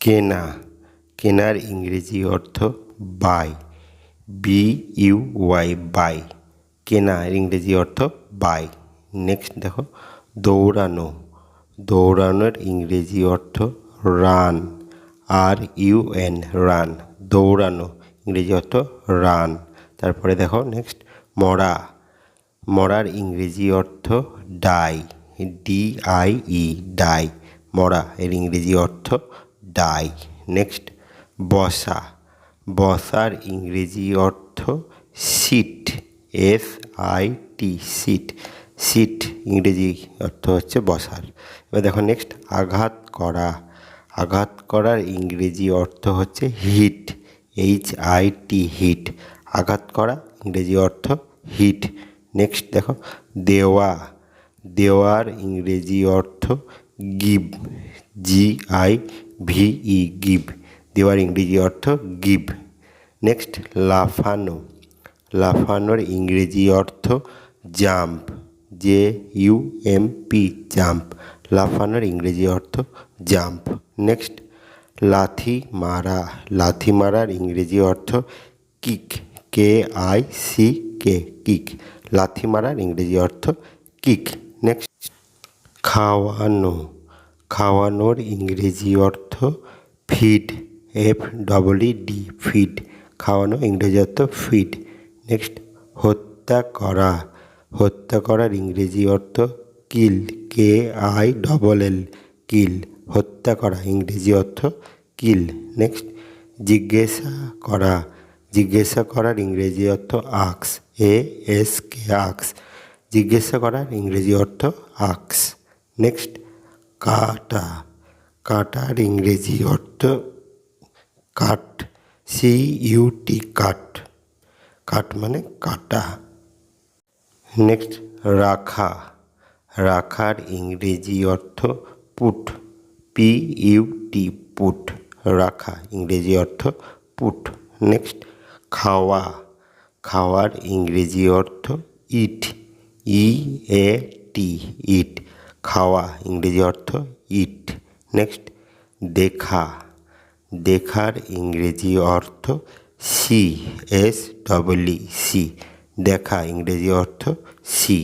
কেনা, কেনার ইংরেজি অর্থ buy B U Y buy কেনা ইংরেজি অর্থ বাই নেক্সট দেখো, দৌড়ানো, দৌড়ানোর ইংরেজি অর্থ run R U N run দৌড়ানো, ইংরেজি অর্থ রান তারপরে দেখো নেক্সট মরা, মরার ইংরেজি অর্থ die D I E die মরা এর ইংরেজি অর্থ ডাই নেক্সট বসা বসার ইংরেজি অর্থ sit S I T sit sit ইংরেজি অর্থ হচ্ছে বসার। এবার দেখো নেক্সট আঘাত করা। আঘাত করার ইংরেজি অর্থ হচ্ছে hit H I T hit আঘাত করা, ইংরেজি অর্থ হিট নেক্সট দেখো, দেওয়া। দেওয়ার ইংরেজি অর্থ give G I V E give দেওয়ার ইংরেজি অর্থ গিভ নেক্সট লাফানো। লাফানোর ইংরেজি অর্থ jump J U M P jump. লাফানোর ইংরেজি অর্থ জাম্প। নেক্সট লাথি মারা। লাথি মারার ইংরেজি অর্থ kick K I C K kick. লাথি মারার ইংরেজি অর্থ কিক। নেক্সট খাওয়ানো। খাওয়ানোর ইংরেজি অর্থ feed F double E D feed খাওয়ানো ইংরেজি অর্থ ফিড নেক্সট হত্যা করা। হত্যা করার ইংরেজি অর্থ কিল কে আই ডবল এল কিল হত্যা করা, ইংরেজি অর্থ কিল নেক্সট জিজ্ঞাসা করা। জিজ্ঞাসা করার ইংরেজি অর্থ আক্স এ এস কে আক্স জিজ্ঞাসা করার ইংরেজি অর্থ আক্স নেক্সট কাটা, কাটার ইংরেজি অর্থ কাট সি ইউ টি কাট। কাট মানে কাটা। নেক্সট রাখা। রাখার ইংরেজি অর্থ put P U T put. রাখা, ইংরেজি অর্থ পুট। নেক্সট খাওয়া। খাওয়ার ইংরেজি অর্থ ইট ই এ টি ইট। খাওয়া, ইংরেজি অর্থ ইট নেক্সট দেখা। দেখার ইংরেজি অর্থ সি এস ডবল সি দেখা, ইংরেজি অর্থ সি